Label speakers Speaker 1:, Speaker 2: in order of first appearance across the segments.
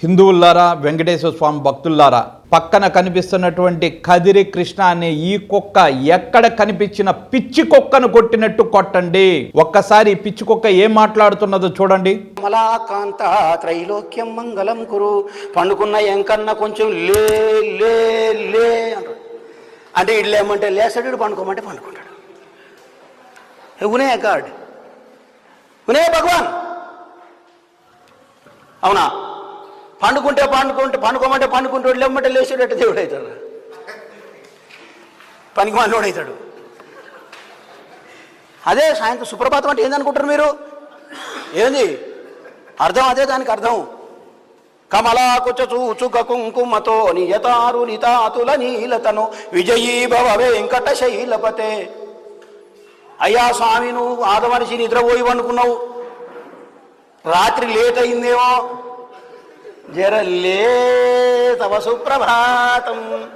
Speaker 1: హిందువులారా వెంకటేశ్వర స్వామి భక్తుల్లారా పక్కన కనిపిస్తున్నటువంటి కదిరి కృష్ణ అనే ఈ కుక్క ఎక్కడ కనిపించిన పిచ్చి కుక్కను కొట్టినట్టు కొట్టండి. ఒక్కసారి పిచ్చి కుక్క ఏం మాట్లాడుతున్నదో చూడండి.
Speaker 2: కమలాకాంత త్రైలోక్యం మంగళం కురు. పండుకున్న ఎంకన్నా కొంచెం లే లే లే అంటాడు. అంటే ఇడు లేమంటే లేస్తాడు పండుకోమంటే పండుకుంటాడు. ఉనే గాడ్? ఉనే భగవాన్. అవునా? పండుకుంటే పండుకుంటే పండుకోమంటే పండుకుంటాడు లేమంటే లేచేటట్టు దేవుడు అవుతాడు. పనికి మనోడు అవుతాడు. అదే సాయంత్రం సుప్రభాతం అంటే ఏందనుకుంటారు మీరు? ఏంది? అర్థం అదే దానికి అర్థం. కమలాకుచ చూచుక కుంకుమతో నియతారు నితాతుల నీలతను విజయీభవ వెంకట శైలపతే అయ్యా స్వామి నువ్వు ఆదమనిషి నిద్రపోయి అనుకున్నావు రాత్రి లేట్ అయిందేమో. జరల్లే తవ సుప్రభాతం.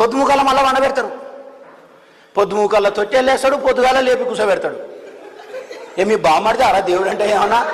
Speaker 2: పొద్దుముఖాల మళ్ళా వండబెడతారు. పొద్దుముఖాల తొట్టెళ్ళేస్తాడు పొద్దుగాల లేపి కూర్చోబెడతాడు ఏమి బామ్మడితే అరా దేవుడు అంటే ఏమన్నా?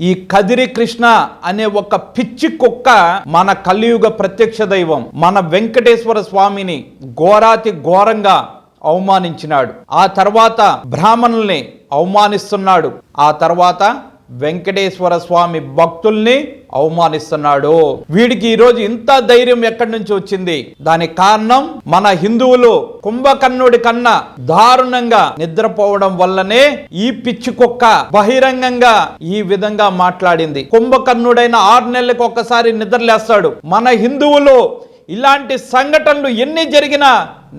Speaker 2: ఈ
Speaker 1: కదిరి కృష్ణ అనే ఒక పిచ్చి కుక్క మన కలియుగ ప్రత్యక్ష దైవం మన వెంకటేశ్వర స్వామిని ఘోరాతి ఘోరంగా అవమానించినాడు. ఆ తర్వాత బ్రాహ్మణుల్ని అవమానిస్తున్నాడు. ఆ తర్వాత వెంకటేశ్వర స్వామి భక్తుల్ని అవమానిస్తున్నాడు. వీడికి ఈరోజు ఇంత ధైర్యం ఎక్కడి నుంచి వచ్చింది? దానికి కారణం మన హిందువులు కుంభకర్ణుడి కన్నా దారుణంగా నిద్రపోవడం వల్లనే ఈ పిచ్చి కుక్క బహిరంగంగా ఈ విధంగా మాట్లాడింది. కుంభకర్ణుడైన ఆరు నెలలకు ఒక్కసారి నిద్రలేస్తాడు. మన హిందువులు ఇలాంటి సంఘటనలు ఎన్ని జరిగినా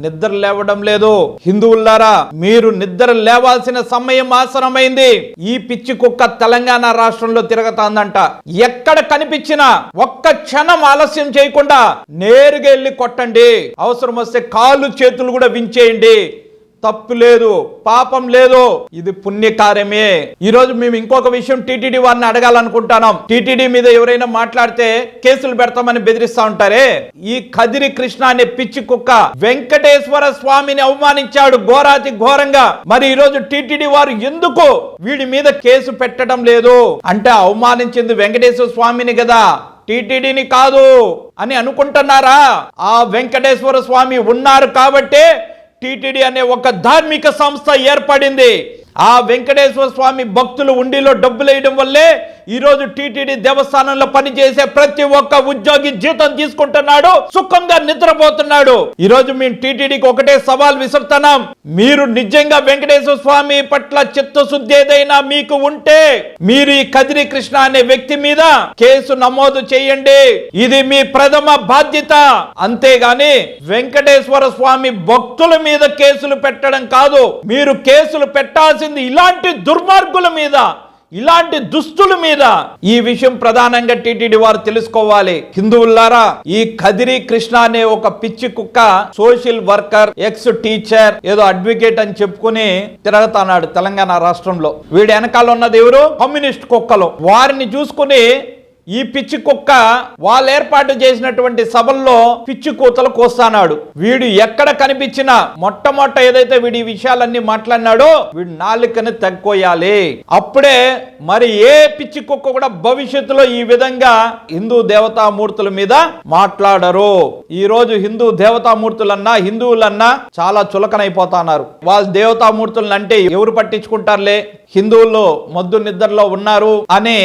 Speaker 1: నిద్ర లేవడం లేదు. హిందువులారా మీరు నిద్ర లేవాల్సిన సమయం ఆసనమైంది. ఈ పిచ్చి కుక్క తెలంగాణ రాష్ట్రంలో తిరగతాందంట. ఎక్కడ కనిపించినా ఒక్క క్షణం ఆలస్యం చేయకుండా నేరుగా వెళ్ళి కొట్టండి. అవసరం వస్తే కాళ్ళు చేతులు కూడా వించేయండి. తప్పు లేదు పాపం లేదు. ఇది పుణ్యకార్యమే. ఈరోజు మేము ఇంకొక విషయం టీటీడీ వారిని అడగాలనుకుంటున్నాం. టీటీడీ మీద ఎవరైనా మాట్లాడితే కేసులు పెడతామని బెదిరిస్తా ఉంటారే? ఈ కదిరి కృష్ణ అనే పిచ్చి కుక్క వెంకటేశ్వర స్వామిని అవమానించాడు ఘోరాతి ఘోరంగా. మరి ఈరోజు టీటీడీ వారు ఎందుకు వీడి మీద కేసు పెట్టడం లేదు? అంటే అవమానించింది వెంకటేశ్వర స్వామిని కదా. టీటీడీని కాదు అని అనుకుంటున్నారా? ఆ వెంకటేశ్వర స్వామి ఉన్నారు కాబట్టే టీటీడీ అనే ఒక ధార్మిక సంస్థ ఏర్పడింది. ఆ వెంకటేశ్వర స్వామి భక్తులు ఉండిలో డబ్బులు వేయడం వల్లే ఈరోజు టీటీడీ దేవస్థానంలో పనిచేసే ప్రతి ఒక్క ఉద్యోగి జీతం తీసుకుంటున్నాడు సుఖంగా నిద్రపోతున్నాడు. ఈరోజు మేము టీటీడీకి ఒకటే సవాల్ విసురుతున్నాం. మీరు నిజంగా వెంకటేశ్వర స్వామి పట్ల చిత్తశుద్ధి ఏదైనా మీకు ఉంటే మీరు ఈ కదిరి కృష్ణ అనే వ్యక్తి మీద కేసు నమోదు చేయండి. ఇది మీ ప్రథమ బాధ్యత. అంతేగాని వెంకటేశ్వర స్వామి భక్తుల మీద కేసులు పెట్టడం కాదు. మీరు కేసులు పెట్టాల్సింది ఇలాంటి దుర్మార్గుల మీద. ఇలాంటి దుస్తుల మీద ఈ విషయం ప్రధానంగా టీటీడీ వారు తెలుసుకోవాలి. హిందువులారా ఈ కదిరి కృష్ణ అనే ఒక పిచ్చి కుక్క సోషల్ వర్కర్ ఎక్స్ టీచర్ ఏదో అడ్వకేట్ అని చెప్పుకుని తిరగతాన్నాడు తెలంగాణ రాష్ట్రంలో. వీడి వెనకాల ఉన్నది ఎవరు? కమ్యూనిస్ట్ కుక్కలు. వారిని చూసుకుని ఈ పిచ్చి కుక్క వాళ్ళు ఏర్పాటు చేసినటువంటి సభల్లో పిచ్చి కూతలు కోస్తానాడు. వీడు ఎక్కడ కనిపించినా మొట్టమొట్ట ఏదైతే వీడి విషయాలన్నీ మాట్లాడినాడో వీడు నాలుకని తగ్గోయాలి అప్పుడే మరి ఏ పిచ్చి కుక్క కూడా భవిష్యత్తులో ఈ విధంగా హిందూ దేవతామూర్తుల మీద మాట్లాడరు. ఈ రోజు హిందూ దేవతామూర్తులన్నా హిందువులన్నా చాలా చులకనైపోతున్నారు. వాళ్ళ దేవతామూర్తులను అంటే ఎవరు పట్టించుకుంటారులే? హిందువుల్లో మొద్దు నిద్రలో ఉన్నారు అని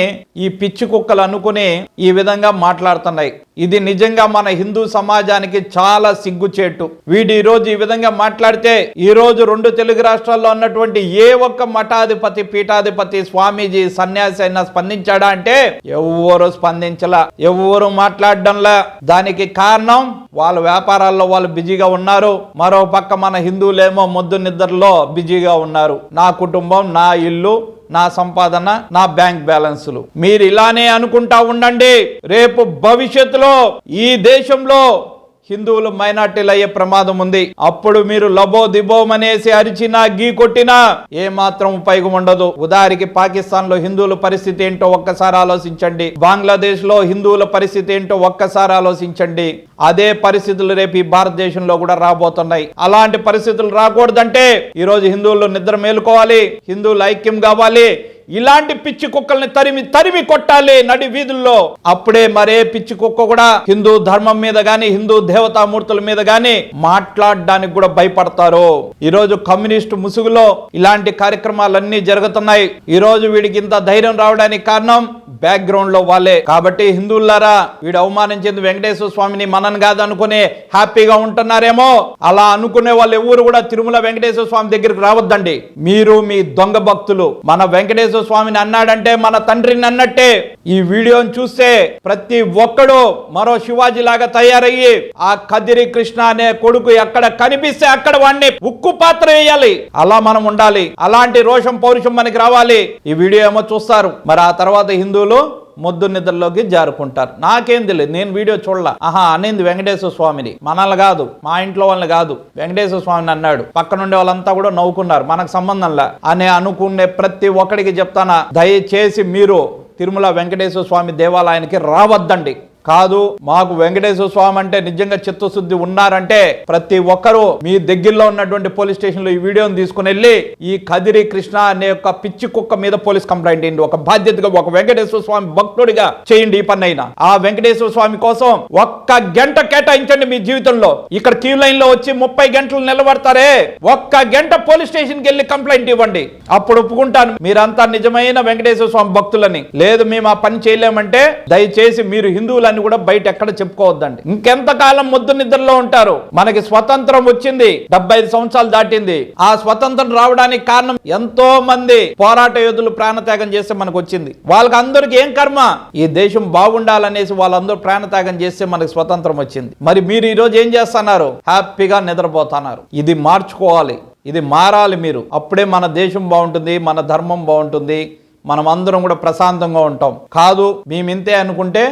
Speaker 1: ఈ పిచ్చి కుక్కలు అనుకుని ఈ విధంగా మాట్లాడుతున్నాయి. ఇది నిజంగా మన హిందూ సమాజానికి చాలా సిగ్గుచేటు. వీడు ఈరోజు ఈ విధంగా మాట్లాడితే ఈ రోజు రెండు తెలుగు రాష్ట్రాల్లో ఉన్నటువంటి ఏ ఒక్క మఠాధిపతి పీఠాధిపతి స్వామీజీ సన్యాసి అయినా స్పందించాడా అంటే ఎవ్వరు స్పందించలా. ఎవ్వరు మాట్లాడడంలా. దానికి కారణం వాళ్ళ వ్యాపారాల్లో వాళ్ళు బిజీగా ఉన్నారు. మరో పక్క మన హిందువులేమో మొద్దు నిద్రలో బిజీగా ఉన్నారు. నా కుటుంబం నా ఇల్లు నా సంపాదన నా బ్యాంక్ బ్యాలెన్సులు. మీరు ఇలానే అనుకుంటా ఉండండి. రేపు భవిష్యత్తులో ఈ దేశంలో హిందువులు మైనార్టీలు అయ్యే ప్రమాదం ఉంది. అప్పుడు మీరు లబో దిబోమనేసి అరిచినా గీ కొట్టినా ఏ మాత్రం ఉపయోగం ఉండదు. ఉదాహరణకి పాకిస్తాన్లో హిందువుల పరిస్థితి ఏంటో ఒక్కసారి ఆలోచించండి. బంగ్లాదేశ్లో హిందువుల పరిస్థితి ఏంటో ఒక్కసారి ఆలోచించండి. అదే పరిస్థితులు రేపు ఈ భారతదేశంలో కూడా రాబోతున్నాయి. అలాంటి పరిస్థితులు రాకూడదంటే ఈరోజు హిందువులు నిద్ర మేలుకోవాలి. హిందువులు ఐక్యం కావాలి. ఇలాంటి పిచ్చి కుక్కల్ని తరిమి తరిమి కొట్టాలి నడి వీధుల్లో. అప్పుడే మరే పిచ్చి కుక్క కూడా హిందూ ధర్మం మీద గాని హిందూ దేవతామూర్తుల మీద గాని మాట్లాడడానికి కూడా భయపడతారు. ఈరోజు కమ్యూనిస్ట్ ముసుగులో ఇలాంటి కార్యక్రమాలన్నీ జరుగుతున్నాయి. ఈ రోజు వీడికి ఇంత ధైర్యం రావడానికి కారణం బ్యాక్గ్రౌండ్లో వాళ్ళే. కాబట్టి హిందువులారా వీడు అవమానించింది వెంకటేశ్వర స్వామిని మనన్ కాదు అనుకుని హ్యాపీగా ఉంటున్నారేమో? అలా అనుకునే వాళ్ళు ఎవరు కూడా తిరుమల వెంకటేశ్వర స్వామి దగ్గరికి రావద్దండి. మీరు మీ దొంగ భక్తులు. మన వెంకటేశ్వర స్వామిని అన్నాడంటే మన తండ్రిని అన్నట్టే. ఈ వీడియోని చూస్తే ప్రతి ఒక్కడు మరో శివాజీ లాగా తయారయ్యి ఆ కదిరి కృష్ణ అనే కొడుకు ఎక్కడ కనిపిస్తే అక్కడ వాడిని ఉక్కు పాత్ర వేయాలి. అలా మనం ఉండాలి. అలాంటి రోషం పౌరుషం మనకి రావాలి. ఈ వీడియో ఏమో చూస్తారు. మరి ఆ తర్వాత హిందువులు మొద్దు నిద్రలోకి జారుకుంటారు. నాకేం తెలియదు నేను వీడియో చూడలా. ఆహా అనేది వెంకటేశ్వర స్వామిని. మనల్ని కాదు. మా ఇంట్లో వాళ్ళని కాదు. వెంకటేశ్వర స్వామిని అన్నాడు. పక్కన ఉండే వాళ్ళంతా కూడా నవ్వుకున్నారు. మనకు సంబంధంలా అని అనుకునే ప్రతి ఒక్కడికి చెప్తానా? దయచేసి మీరు తిరుమల వెంకటేశ్వర స్వామి దేవాలయానికి రావద్దండి. కాదు మాకు వెంకటేశ్వర స్వామి అంటే నిజంగా చిత్తశుద్ధి ఉన్నారంటే ప్రతి ఒక్కరూ మీ దగ్గరలో ఉన్నటువంటి పోలీస్ స్టేషన్లో ఈ వీడియోని తీసుకుని వెళ్ళి ఈ కదిరి కృష్ణ అనే ఒక పిచ్చి కుక్క మీద పోలీస్ కంప్లైంట్ ఇవ్వండి. ఒక బాధ్యతగా ఒక వెంకటేశ్వర స్వామి భక్తుడిగా చేయండి ఈ పని అయినా ఆ వెంకటేశ్వర స్వామి కోసం ఒక్క గంట కేటాయించండి మీ జీవితంలో. ఇక్కడ క్యూ లైన్లో వచ్చి ముప్పై గంటలు నిలబడతారే. ఒక్క గంట పోలీస్ స్టేషన్కి వెళ్ళి కంప్లైంట్ ఇవ్వండి. అప్పుడు ఒప్పుకుంటాను. మీరంతా నిజమైన వెంకటేశ్వర స్వామి భక్తులని. లేదు మేము ఆ పని చేయలేమంటే దయచేసి మీరు హిందువులని కూడా బయట ఎక్కడ చెప్పుకోవద్దండి. ఇంకెంతకాలం ముద్దు నిద్రలో ఉంటారు? మనకి స్వతంత్రం వచ్చింది డెబ్బై ఐదు సంవత్సరాలు దాటింది. ఆ స్వతంత్రం రావడానికి కారణం ఎంతో మంది పోరాట యోధులు ప్రాణత్యాగం చేస్తే మనకు వచ్చింది. వాళ్ళకి అందరికి ఏం కర్మ? ఈ దేశం బాగుండాలనేసి వాళ్ళందరూ ప్రాణత్యాగం చేస్తే మనకి స్వతంత్రం వచ్చింది. మరి మీరు ఈ రోజు ఏం చేస్తున్నారు? హ్యాపీగా నిద్రపోతున్నారు. ఇది మార్చుకోవాలి. ఇది మారాలి మీరు. అప్పుడే మన దేశం బాగుంటుంది మన ధర్మం బాగుంటుంది. మనం అందరం కూడా ప్రశాంతంగా ఉంటాం. కాదు మేమింతే అనుకుంటే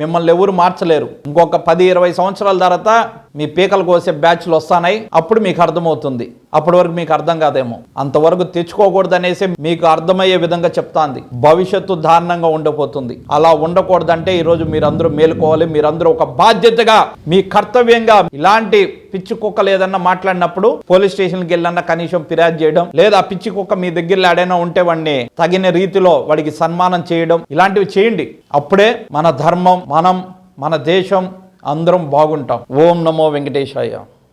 Speaker 1: మిమ్మల్ని ఎవరు మార్చలేరు. ఇంకొక పది ఇరవై సంవత్సరాల తర్వాత మీ పీకలు కోసే బ్యాచ్లు వస్తాయి అప్పుడు మీకు అర్థమవుతుంది. అప్పటి వరకు మీకు అర్థం కాదేమో. అంతవరకు తెచ్చుకోకూడదు అనేసి మీకు అర్థమయ్యే విధంగా చెప్తాంది. భవిష్యత్తు దారుణంగా ఉండబోతుంది అలా ఉండకూడదంటే ఈరోజు మీరందరూ మేలుకోవాలి. మీరందరూ ఒక బాధ్యతగా మీ కర్తవ్యంగా ఇలాంటి పిచ్చి కుక్కలు లేదన్నా మాట్లాడినప్పుడు పోలీస్ స్టేషన్కి వెళ్ళన్నా కనీసం ఫిర్యాదు చేయడం లేదా పిచ్చి కుక్క మీ దగ్గర ఆడైనా ఉంటే వాడిని తగిన రీతిలో వాడికి సన్మానం చేయడం ఇలాంటివి చేయండి. అప్పుడే మన ధర్మం మనం మన దేశం అందరం బాగుంటాం. ఓం నమో వెంకటేశాయ.